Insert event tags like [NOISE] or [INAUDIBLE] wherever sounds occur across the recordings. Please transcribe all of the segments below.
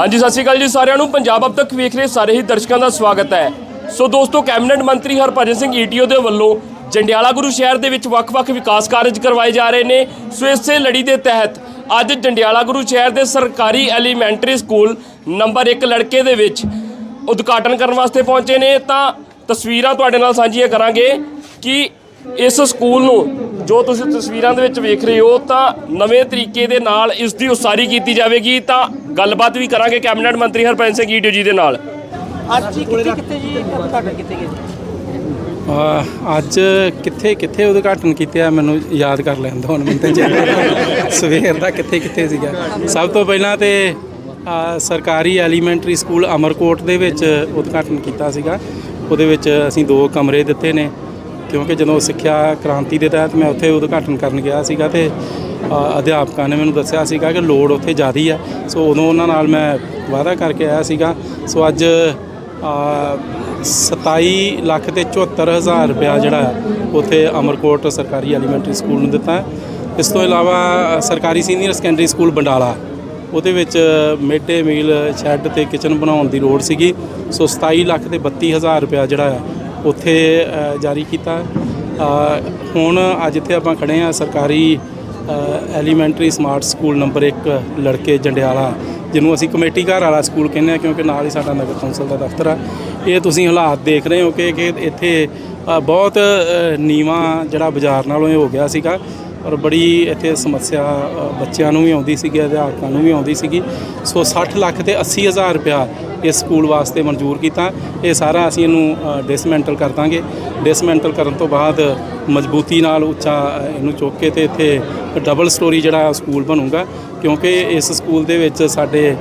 ਹਾਂਜੀ, ਸਤਿ ਸ਼੍ਰੀ ਅਕਾਲ ਜੀ ਸਾਰਿਆਂ ਨੂੰ। ਪੰਜਾਬ ਅਬ ਤੱਕ ਵੇਖ ਰਹੇ ਸਾਰੇ ਹੀ ਦਰਸ਼ਕਾਂ ਦਾ ਸਵਾਗਤ ਹੈ। ਸੋ ਦੋਸਤੋ, ਕੈਬਨਿਟ ਮੰਤਰੀ ਹਰਭਜਨ ਸਿੰਘ ਈਟੀਓ ਦੇ ਵੱਲੋਂ ਜੰਡਿਆਲਾ ਗੁਰੂ ਸ਼ਹਿਰ ਦੇ ਵਿੱਚ ਵੱਖ-ਵੱਖ ਵਿਕਾਸ ਕਾਰਜ ਕਰਵਾਏ ਜਾ ਰਹੇ ਨੇ। ਸੋ ਇਸੇ ਲੜੀ ਦੇ ਤਹਿਤ ਅੱਜ ਜੰਡਿਆਲਾ ਗੁਰੂ ਸ਼ਹਿਰ ਦੇ ਸਰਕਾਰੀ ਐਲੀਮੈਂਟਰੀ ਸਕੂਲ ਨੰਬਰ 1 ਲੜਕੇ ਦੇ ਵਿੱਚ ਉਦਘਾਟਨ ਕਰਨ ਵਾਸਤੇ ਪਹੁੰਚੇ ਨੇ। ਤਾਂ ਤਸਵੀਰਾਂ ਤੁਹਾਡੇ ਨਾਲ ਸਾਂਝੀਆਂ ਕਰਾਂਗੇ ਕਿ ਇਸ ਸਕੂਲ ਨੂੰ ਜੋ ਤੁਸੀਂ ਤਸਵੀਰਾਂ ਦੇ ਵਿੱਚ ਵੇਖ ਰਹੇ ਹੋ ਤਾਂ ਨਵੇਂ ਤਰੀਕੇ ਦੇ ਨਾਲ ਇਸ ਦੀ ਉਸਾਰੀ ਕੀਤੀ ਜਾਵੇਗੀ ਤਾਂ ਗੱਲਬਾਤ ਵੀ ਕਰਾਂਗੇ ਕੈਬਨਿਟ ਮੰਤਰੀ ਹਰਪ੍ਰੀਤ ਸਿੰਘ ਈਟੀਓ ਜੀ ਦੇ ਨਾਲ। ਅੱਜ ਕਿੱਥੇ ਕਿੱਥੇ ਜੀ ਉਦਘਾਟਨ ਕੀਤੇ ਗਏ? ਅਹ ਅੱਜ ਕਿੱਥੇ ਕਿੱਥੇ ਉਦਘਾਟਨ ਕੀਤਾ ਮੈਨੂੰ ਯਾਦ ਕਰ ਲੈਂਦਾ ਹੁਣ ਮੈਨੂੰ ਤੇ ਚੇਤਾ [LAUGHS] ਸਵੇਰ ਦਾ ਕਿੱਥੇ ਕਿੱਥੇ ਸੀਗਾ। ਸਭ ਤੋਂ ਪਹਿਲਾਂ ਤੇ ਸਰਕਾਰੀ ਐਲੀਮੈਂਟਰੀ ਸਕੂਲ ਅਮਰਕੋਟ ਦੇ ਵਿੱਚ ਉਦਘਾਟਨ ਕੀਤਾ ਸੀਗਾ। ਉਹਦੇ ਵਿੱਚ ਅਸੀਂ ਦੋ ਕਮਰੇ ਦਿੱਤੇ ਨੇ। ਕਿਉਂਕਿ ਜਦੋਂ ਸਿੱਖਿਆ ਕ੍ਰਾਂਤੀ ਦੇ ਤਹਿਤ ਮੈਂ ਉੱਥੇ ਉਦਘਾਟਨ ਕਰਨ ਗਿਆ ਸੀਗਾ ਤੇ ਅਧਿਆਪਕਾਂ ਨੇ ਮੈਨੂੰ ਦੱਸਿਆ ਸੀਗਾ ਕਿ ਲੋੜ ਉੱਥੇ ਜ਼ਿਆਦੀ ਆ। ਸੋ ਉਦੋਂ ਉਹਨਾਂ ਨਾਲ ਮੈਂ ਵਾਅਦਾ ਕਰਕੇ ਆਇਆ ਸੀਗਾ। ਸੋ ਅੱਜ ਅ, 27 ਲੱਖ ਤੇ 74 ਹਜ਼ਾਰ ਰੁਪਇਆ ਜਿਹੜਾ ਹੈ, ਉੱਥੇ ਅਮਰਕੋਟ ਸਰਕਾਰੀ ਐਲੀਮੈਂਟਰੀ ਸਕੂਲ ਨੂੰ ਦਿੱਤਾ ਇਸ ਤੋਂ ਇਲਾਵਾ ਸਰਕਾਰੀ ਸੀਨੀਅਰ ਸੈਕੰਡਰੀ ਸਕੂਲ ਬੰਡਾਲਾ ਉਹਦੇ ਵਿੱਚ ਮਿਡ ਡੇ ਮੀਲ ਸ਼ੈੱਡ ਤੇ ਕਿਚਨ ਬਣਾਉਣ ਦੀ ਲੋੜ ਸੀਗੀ। ਸੋ 27 ਲੱਖ ਤੇ 32 ਹਜ਼ਾਰ ਰੁਪਇਆ ਜਿਹੜਾ ਆ ਉੱਥੇ ਜਾਰੀ ਕੀਤਾ। ਹੁਣ ਅੱਜ ਇੱਥੇ ਆਪਾਂ ਖੜੇ ਆ ਸਰਕਾਰੀ ਐਲੀਮੈਂਟਰੀ ਸਮਾਰਟ ਸਕੂਲ ਨੰਬਰ 1 ਲੜਕੇ ਜੰਡਿਆਲਾ ਜਿਹਨੂੰ ਅਸੀਂ ਕਮੇਟੀ ਘਰ ਵਾਲਾ ਸਕੂਲ ਕਹਿੰਦੇ ਆ ਕਿਉਂਕਿ ਨਾਲ ਹੀ ਸਾਡਾ ਨਗਰ ਕੌਂਸਲ ਦਾ ਦਫ਼ਤਰ ਆ। ਇਹ ਤੁਸੀਂ ਹਾਲਾਤ ਦੇਖ ਰਹੇ ਹੋ ਕਿ ਕਿ ਇੱਥੇ ਬਹੁਤ ਅ, ਨੀਵਾਂ ਜਿਹੜਾ ਬਾਜ਼ਾਰ ਨਾਲੋਂ ਇਹ ਹੋ ਗਿਆ ਸੀਗਾ। ਔਰ ਬੜੀ ਇੱਥੇ ਸਮੱਸਿਆ ਬੱਚਿਆਂ ਨੂੰ ਵੀ ਆਉਂਦੀ ਸੀਗੀ, ਅਧਿਆਪਕਾਂ ਨੂੰ ਵੀ ਆਉਂਦੀ ਸੀਗੀ। ਸੋ 60 ਲੱਖ ਤੇ 80 ਹਜ਼ਾਰ ਰੁਪਇਆ ਇਸ ਸਕੂਲ ਵਾਸਤੇ ਮਨਜ਼ੂਰ ਕੀਤਾ। ਇਹ ਸਾਰਾ ਅਸੀਂ ਇਹਨੂੰ ਡਿਸਮੈਂਟਲ ਕਰ ਦਾਂਗੇ। ਡਿਸਮੈਂਟਲ ਕਰਨ ਤੋਂ ਬਾਅਦ ਮਜ਼ਬੂਤੀ ਨਾਲ ਉੱਚਾ ਇਹਨੂੰ ਚੁੱਕ ਕੇ ਤੇ ਇੱਥੇ ਡਬਲ ਸਟੋਰੀ ਜਿਹੜਾ ਸਕੂਲ ਬਣੂਗਾ, ਕਿਉਂਕਿ ਇਸ ਸਕੂਲ ਦੇ ਵਿੱਚ ਸਾਡੇ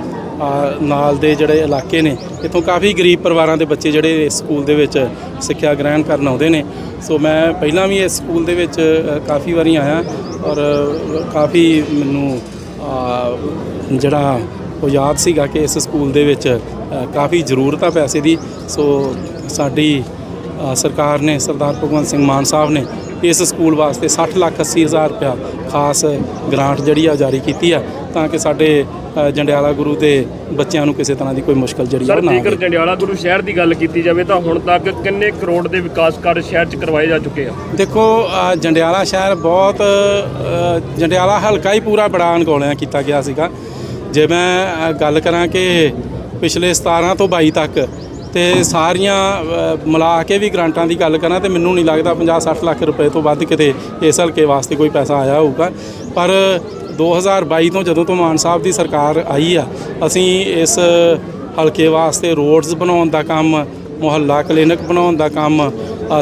ਨਾਲ ਦੇ ਜਿਹੜੇ ਇਲਾਕੇ ਨੇ, ਇੱਥੋਂ ਕਾਫੀ ਗਰੀਬ ਪਰਿਵਾਰਾਂ ਦੇ ਬੱਚੇ ਜਿਹੜੇ ਇਸ ਸਕੂਲ ਦੇ ਵਿੱਚ ਸਿੱਖਿਆ ਗ੍ਰਹਿਣ ਕਰਨ ਆਉਂਦੇ ਨੇ। ਸੋ ਮੈਂ ਪਹਿਲਾਂ ਵੀ ਇਸ ਸਕੂਲ ਦੇ ਵਿੱਚ ਕਾਫੀ ਵਾਰੀ ਆਇਆ ਔਰ ਕਾਫੀ ਮੈਨੂੰ ਜਿਹੜਾ ਉਹ ਯਾਦ ਸੀਗਾ ਕਿ ਇਸ ਸਕੂਲ ਦੇ ਵਿੱਚ ਕਾਫੀ ਜ਼ਰੂਰਤ ਆ ਪੈਸੇ ਦੀ। ਸੋ ਸਾਡੀ ਸਰਕਾਰ ਨੇ ਸਰਦਾਰ ਭਗਵੰਤ ਸਿੰਘ ਮਾਨ ਸਾਹਿਬ ਨੇ ਇਸ ਸਕੂਲ ਵਾਸਤੇ 60 ਲੱਖ 80 ਹਜ਼ਾਰ ਰੁਪਇਆ ਖਾਸ ਗ੍ਰਾਂਟ ਜਿਹੜੀ ਆ ਜਾਰੀ ਕੀਤੀ ਆ ਤਾਂ ਕਿ ਸਾਡੇ ਜੰਡਿਆਲਾ ਗੁਰੂ ਦੇ ਬੱਚਿਆਂ ਨੂੰ ਕਿਸੇ ਤਰ੍ਹਾਂ ਦੀ ਕੋਈ ਮੁਸ਼ਕਲ ਜਿਹੜੀ ਆ ਨਾ ਜੇਕਰ ਜੰਡਿਆਲਾ ਗੁਰੂ ਸ਼ਹਿਰ ਦੀ ਗੱਲ ਕੀਤੀ ਜਾਵੇ ਤਾਂ ਹੁਣ ਤੱਕ ਕਿੰਨੇ ਕਰੋੜ ਦੇ ਵਿਕਾਸ ਕਾਰਜ ਸ਼ਹਿਰ 'ਚ ਕਰਵਾਏ ਜਾ ਚੁੱਕੇ ਆ? ਦੇਖੋ ਜੰਡਿਆਲਾ ਸ਼ਹਿਰ ਬਹੁਤ ਜੰਡਿਆਲਾ ਹਲਕਾ ਹੀ ਪੂਰਾ ਬੜਾ ਅਣਗੌਲਿਆਂ ਕੀਤਾ ਗਿਆ ਸੀਗਾ। ਜੇ ਮੈਂ ਗੱਲ ਕਰਾਂ ਕਿ ਪਿਛਲੇ 17 ਤੋਂ 22 ਤੱਕ ਤੇ ਸਾਰੀਆਂ ਮਿਲਾ ਕੇ ਵੀ ਗ੍ਰਾਂਟਾਂ ਦੀ ਗੱਲ ਕਰਾਂ ਤੇ ਮੈਨੂੰ ਨਹੀਂ ਲੱਗਦਾ 50 60 ਲੱਖ ਰੁਪਏ ਤੋਂ ਵੱਧ ਕਿਤੇ ਇਸ ਹਲਕੇ ਵਾਸਤੇ ਕੋਈ ਪੈਸਾ ਆਇਆ ਹੋਊਗਾ। ਪਰ 2022 ਤੋਂ ਜਦੋਂ ਤੋਂ ਮਾਨ ਸਾਹਿਬ ਦੀ ਸਰਕਾਰ ਆਈ ਆ, ਅਸੀਂ ਇਸ ਹਲਕੇ ਵਾਸਤੇ ਰੋਡਸ ਬਣਾਉਣ ਦਾ ਕੰਮ, ਮੁਹੱਲਾ ਕਲੀਨਿਕ ਬਣਾਉਣ ਦਾ ਕੰਮ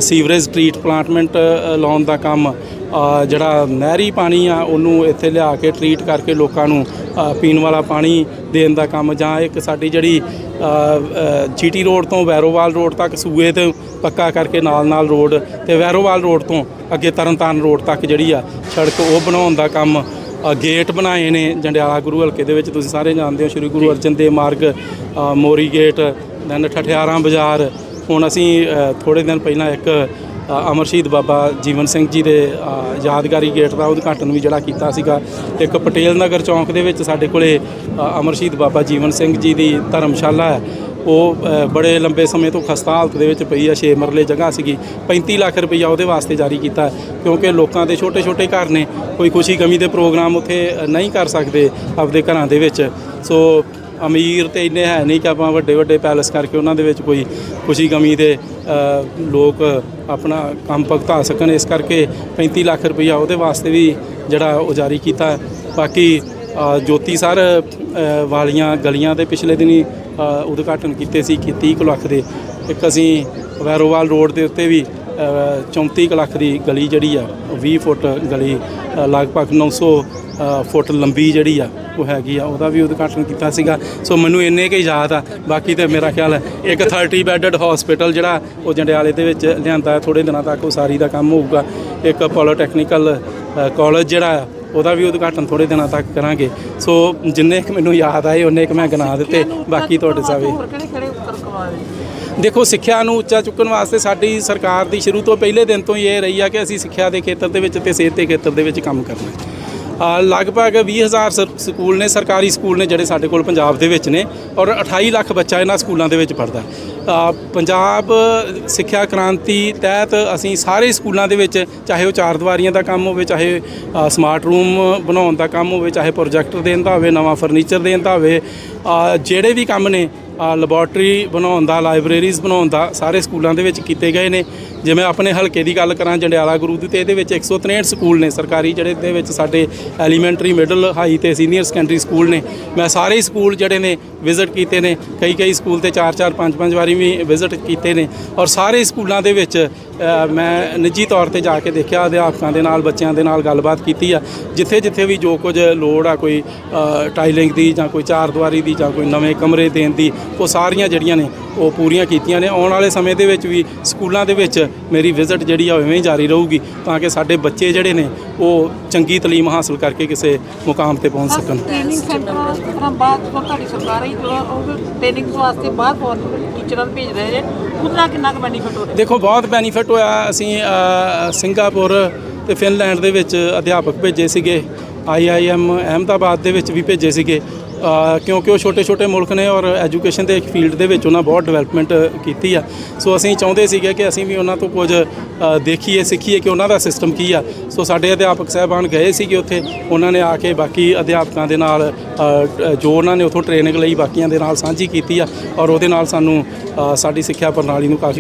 ਸੀਵਰੇਜ ਟਰੀਟ ਪਲਾਂਟਮੈਂਟ ਲਾਉਣ ਦਾ ਕੰਮ ਜਿਹੜਾ ਨਹਿਰੀ ਪਾਣੀ ਆ, ਉਹਨੂੰ ਇੱਥੇ ਲਿਆ ਕੇ ਟਰੀਟ ਕਰਕੇ ਲੋਕਾਂ ਨੂੰ ਪੀਣ ਵਾਲਾ ਪਾਣੀ ਦੇਣ ਦਾ ਕੰਮ ਜਾਂ ਇੱਕ ਸਾਡੀ ਜਿਹੜੀ ਜੀਟੀ ਰੋਡ ਤੋਂ ਵੈਰੋਵਾਲ ਰੋਡ ਤੱਕ ਸੂਏ ਤੇ ਪੱਕਾ ਕਰਕੇ ਨਾਲ ਨਾਲ ਰੋਡ ਤੇ ਵੈਰੋਵਾਲ ਰੋਡ ਤੋਂ ਅੱਗੇ ਤਰਨਤਾਰਨ ਰੋਡ ਤੱਕ ਜਿਹੜੀ ਆ ਸੜਕ ਉਹ ਬਣਾਉਣ ਦਾ ਕੰਮ ਗੇਟ ਬਣਾਏ ਨੇ ਜੰਡਿਆਲਾ ਗੁਰੂ ਹਲਕੇ ਦੇ ਵਿੱਚ ਤੁਸੀਂ ਸਾਰੇ ਜਾਣਦੇ ਹੋ ਸ਼੍ਰੀ ਗੁਰੂ ਅਰਜਨ ਦੇਵ ਮਾਰਗ ਮੋਰੀ ਗੇਟ ਦੈਨ ਠਠਿਆਰਾਂ ਬਾਜ਼ਾਰ ਹੁਣ ਅਸੀਂ ਥੋੜੇ ਦਿਨ ਪਹਿਲਾਂ ਇੱਕ ਅਮਰ ਸ਼ਹੀਦ ਬਾਬਾ ਜੀਵਨ ਸਿੰਘ ਜੀ ਦੇ ਯਾਦਗਾਰੀ ਗੇਟ ਦਾ ਉਦਘਾਟਨ ਵੀ ਜਿਹੜਾ ਕੀਤਾ ਸੀਗਾ। ਇੱਕ ਪਟੇਲ ਨਗਰ ਚੌਂਕ ਦੇ ਵਿੱਚ ਸਾਡੇ ਕੋਲੇ ਅਮਰ ਸ਼ਹੀਦ ਬਾਬਾ ਜੀਵਨ ਸਿੰਘ ਜੀ ਦੀ ਧਰਮਸ਼ਾਲਾ ਹੈ। ਉਹ ਬੜੇ ਲੰਬੇ ਸਮੇਂ ਤੋਂ ਖਸਤਾ ਹਾਲਤ ਦੇ ਵਿੱਚ ਪਈ ਆ 6 ਮਰਲੇ ਜਗ੍ਹਾ ਸੀਗੀ। 35 ਲੱਖ ਰੁਪਈਆ ਉਹਦੇ ਵਾਸਤੇ ਜਾਰੀ ਕੀਤਾ ਕਿਉਂਕਿ ਲੋਕਾਂ ਦੇ ਛੋਟੇ-ਛੋਟੇ ਘਰ ਨੇ, ਕੋਈ ਖੁਸ਼ੀ ਗਮੀ ਦੇ ਪ੍ਰੋਗਰਾਮ ਉੱਥੇ ਨਹੀਂ ਕਰ ਸਕਦੇ ਆਪਦੇ ਘਰਾਂ ਦੇ ਵਿੱਚ। ਸੋ ਅਮੀਰ ਤੇ ਇੰਨੇ ਹੈ ਨਹੀਂ ਕਿ ਆਪਾਂ ਵੱਡੇ ਵੱਡੇ ਪੈਲਸ ਕਰਕੇ ਉਹਨਾਂ ਦੇ ਵਿੱਚ ਕੋਈ ਖੁਸ਼ੀ ਗਮੀ ਦੇ ਲੋਕ ਆਪਣਾ ਕੰਮ ਭੁਗਤਾ ਸਕਣ। ਇਸ ਕਰਕੇ 35 ਲੱਖ ਰੁਪਈਆ ਉਹਦੇ ਵਾਸਤੇ ਵੀ ਜਿਹੜਾ ਉਹ ਜਾਰੀ ਕੀਤਾ। ਬਾਕੀ ਜੋਤੀ ਸਰ ਵਾਲੀਆਂ ਗਲੀਆਂ ਦੇ ਪਿਛਲੇ ਦਿਨੀ ਉਦਘਾਟਨ ਕੀਤੇ ਸੀ ਕਿ 30 ਕੁ ਲੱਖ ਦੇ। ਇੱਕ ਅਸੀਂ ਵੈਰੋਵਾਲ ਰੋਡ ਦੇ ਉੱਤੇ ਵੀ 34 ਕੁ ਲੱਖ ਦੀ ਗਲੀ ਜਿਹੜੀ ਆ ਉਹ 20 ਫੁੱਟ ਗਲੀ ਲਗਭਗ 900 ਅ, ਫੁੱਟ ਲੰਬੀ ਜਿਹੜੀ ਆ ਉਹ ਹੈਗੀ ਆ। ਉਹਦਾ ਵੀ ਉਦਘਾਟਨ ਕੀਤਾ ਸੀਗਾ। ਸੋ ਮੈਨੂੰ ਇੰਨੇ ਕੁ ਯਾਦ ਆ। ਬਾਕੀ ਤੇ ਮੇਰਾ ਖਿਆਲ ਹੈ ਇੱਕ 30 ਬੈੱਡਡ ਹਸਪੀਟਲ ਜਿਹੜਾ ਉਹ ਜੰਡਿਆਲੇ ਦੇ ਵਿੱਚ ਲਿਆਂਦਾ ਹੈ। ਥੋੜੇ ਦਿਨਾਂ ਤੱਕ ਉਸਾਰੀ ਦਾ ਕੰਮ ਹੋਊਗਾ। ਇੱਕ ਪੋਲੀਟੈਕਨੀਕਲ ਕਾਲਜ ਜਿਹੜਾ ਆ ਉਹਦਾ ਵੀ ਉਦਘਾਟਨ ਥੋੜੇ ਦਿਨਾਂ ਤੱਕ ਕਰਾਂਗੇ। ਸੋ ਜਿੰਨੇ ਕੁ ਮੈਨੂੰ ਯਾਦ ਆਏ ਉਹਨੇ ਕੁ ਮੈਂ ਗਿਣਾ ਦਿੱਤੇ। ਬਾਕੀ ਤੁਹਾਡੇ ਸਾਵੇ ਦੇਖੋ ਸਿੱਖਿਆ ਨੂੰ ਉੱਚਾ ਚੁੱਕਣ ਵਾਸਤੇ ਸਾਡੀ ਸਰਕਾਰ ਦੀ ਸ਼ੁਰੂ ਤੋਂ ਪਹਿਲੇ ਦਿਨ ਤੋਂ ਹੀ ਇਹ ਰਹੀ ਆ ਕਿ ਅਸੀਂ ਸਿੱਖਿਆ ਦੇ ਖੇਤਰ ਦੇ ਵਿੱਚ ਤੇ ਸਿਹਤ ਦੇ ਖੇਤਰ ਦੇ ਵਿੱਚ ਕੰਮ ਕਰਨਾ ਹੈ। ਅ, ਲਗਭਗ 20000 ਸਰ- ਸਕੂਲ ਨੇ ਸਰਕਾਰੀ ਸਕੂਲ ਨੇ ਜਿਹੜੇ ਸਾਡੇ ਕੋਲ ਪੰਜਾਬ ਦੇ ਵਿੱਚ ਨੇ ਔਰ 28 ਲੱਖ ਬੱਚਾ ਇਹਨਾਂ ਸਕੂਲਾਂ ਦੇ ਵਿੱਚ ਪੜਦਾ ਪੰਜਾਬ ਸਿੱਖਿਆ ਕ੍ਰਾਂਤੀ ਤਹਿਤ ਅਸੀਂ ਸਾਰੇ ਸਕੂਲਾਂ ਦੇ ਵਿੱਚ ਚਾਹੇ ਉਹ ਚਾਰ ਦੀਵਾਰੀਆਂ ਦਾ ਕੰਮ ਹੋਵੇ ਚਾਹੇ ਸਮਾਰਟ ਰੂਮ ਬਣਾਉਣ ਦਾ ਕੰਮ ਹੋਵੇ ਚਾਹੇ ਪ੍ਰੋਜੈਕਟਰ ਦੇਣ ਦਾ ਹੋਵੇ ਨਵਾਂ ਫਰਨੀਚਰ ਦੇਣ ਦਾ ਹੋਵੇ ਜਿਹੜੇ ਵੀ ਕੰਮ ਨੇ ਲੈਬੋਰਟਰੀ ਬਣਾਉਣ ਦਾ ਲਾਇਬ੍ਰੇਰੀਜ਼ ਬਣਾਉਣ ਦਾ ਸਾਰੇ ਸਕੂਲਾਂ ਦੇ ਵਿੱਚ ਕੀਤੇ ਗਏ ਨੇ। ਜੇ ਮੈਂ ਆਪਣੇ ਹਲਕੇ ਦੀ ਗੱਲ ਕਰਾਂ, ਜੰਡਿਆਲਾ ਗੁਰੂ ਦੀ, ਤੇ ਇਹਦੇ ਵਿੱਚ 163 ਸਕੂਲ ਨੇ ਸਰਕਾਰੀ, ਜਿਹੜੇ ਦੇ ਵਿੱਚ ਸਾਡੇ ਐਲੀਮੈਂਟਰੀ ਮਿਡਲ ਹਾਈ ਤੇ ਸੀਨੀਅਰ ਸੈਕੰਡਰੀ ਸਕੂਲ ਨੇ। ਮੈਂ ਸਾਰੇ ਸਕੂਲ ਜਿਹੜੇ ਨੇ ਵਿਜ਼ਿਟ ਕੀਤੇ ਨੇ। ਕਈ ਕਈ ਸਕੂਲ ਤੇ 4-4 5-5 ਵਾਰੀ ਵੀ ਵਿਜ਼ਿਟ ਕੀਤੇ ਨੇ। ਔਰ ਸਾਰੇ ਸਕੂਲਾਂ ਦੇ ਵਿੱਚ ਮੈਂ ਨਿੱਜੀ ਤੌਰ ਤੇ ਜਾ ਕੇ ਦੇਖਿਆ, ਅਧਿਆਪਕਾਂ ਦੇ ਨਾਲ, ਬੱਚਿਆਂ ਦੇ ਨਾਲ ਗੱਲਬਾਤ ਕੀਤੀ ਆ। ਜਿੱਥੇ ਜਿੱਥੇ ਵੀ ਜੋ ਕੁਝ ਲੋੜ ਆ, ਕੋਈ ਟਾਈਲਿੰਗ ਦੀ ਜਾਂ ਕੋਈ ਚਾਰ ਦੀਵਾਰੀ ਦੀ ਜਾਂ ਕੋਈ ਨਵੇਂ ਕਮਰੇ ਦੇਣ ਦੀ ਉਹ ਸਾਰੀਆਂ ਜਿਹੜੀਆਂ ਨੇ ਉਹ ਪੂਰੀਆਂ ਕੀਤੀਆਂ ਨੇ। ਆਉਣ ਵਾਲੇ ਸਮੇਂ ਦੇ ਵਿੱਚ ਵੀ ਸਕੂਲਾਂ ਦੇ ਵਿੱਚ ਮੇਰੀ ਵਿਜ਼ਿਟ ਜਿਹੜੀ ਆ ਉਹ ਇਵੇਂ ਹੀ ਜਾਰੀ ਰਹੂਗੀ ਤਾਂ ਕਿ ਸਾਡੇ ਬੱਚੇ ਜਿਹੜੇ ਨੇ ਉਹ ਚੰਗੀ ਤਾਲੀਮ ਹਾਸਲ ਕਰਕੇ ਕਿਸੇ ਮੁਕਾਮ ਤੇ ਪਹੁੰਚ ਸਕਣ। ਟ੍ਰੇਨਿੰਗ ਸੈਂਟਰ ਤਰ੍ਹਾਂ ਬਾਅਦ ਤੋਂ ਤੁਹਾਡੀ ਸਰਕਾਰ ਹੀ ਉਹ ਟ੍ਰੇਨਿੰਗ ਵਾਸਤੇ ਬਾਹਰ ਫੋਰਨ ਟੀਚਰਾਂ ਨੂੰ ਭੇਜ ਰਹੇ ਜੇ ਉਹਦੇ ਨਾਲ ਕਿੰਨਾ ਕੁ ਬੈਨੀਫਿਟ ਹੋ ਰਿਹਾ? ਦੇਖੋ ਬਹੁਤ ਬੈਨੀਫਿਟ ਹੋਇਆ। ਅਸੀਂ ਸਿੰਗਾਪੁਰ ਤੇ ਫਿਨਲੈਂਡ ਦੇ ਵਿੱਚ ਅਧਿਆਪਕ ਭੇਜੇ ਸੀਗੇ ਆਈਆਈਐਮ ਅਹਿਮਦਾਬਾਦ ਦੇ ਵਿੱਚ ਵੀ ਭੇਜੇ ਸੀਗੇ। ਕਿਉਂਕਿ ਉਹ ਛੋਟੇ ਛੋਟੇ ਮੁਲਕ ਨੇ ਔਰ ਐਜੂਕੇਸ਼ਨ ਦੇ ਫੀਲਡ ਦੇ ਵਿੱਚ ਉਹਨਾਂ ਬਹੁਤ ਡਿਵੈਲਪਮੈਂਟ ਕੀਤੀ ਆ। ਸੋ ਅਸੀਂ ਚਾਹੁੰਦੇ ਸੀਗੇ ਕਿ ਅਸੀਂ ਵੀ ਉਹਨਾਂ ਤੋਂ ਕੁਝ ਦੇਖੀਏ, ਸਿੱਖੀਏ ਕਿ ਉਹਨਾਂ ਦਾ ਸਿਸਟਮ ਕੀ ਆ। ਸੋ ਸਾਡੇ ਅਧਿਆਪਕ ਸਾਹਿਬਾਨ ਗਏ ਸੀਗੇ ਉੱਥੇ। ਉਹਨਾਂ ਨੇ ਆ ਕੇ ਬਾਕੀ ਅਧਿਆਪਕਾਂ ਦੇ ਨਾਲ ਜੋ ਉਹਨਾਂ ਨੇ ਉੱਥੋਂ ਟ੍ਰੇਨਿੰਗ ਲਈ ਬਾਕੀਆਂ ਦੇ ਨਾਲ ਸਾਂਝੀ ਕੀਤੀ ਆ। ਔਰ ਉਹਦੇ ਨਾਲ ਸਾਨੂੰ ਸਾਡੀ ਸਿੱਖਿਆ ਪ੍ਰਣਾਲੀ ਨੂੰ ਕਾਫੀ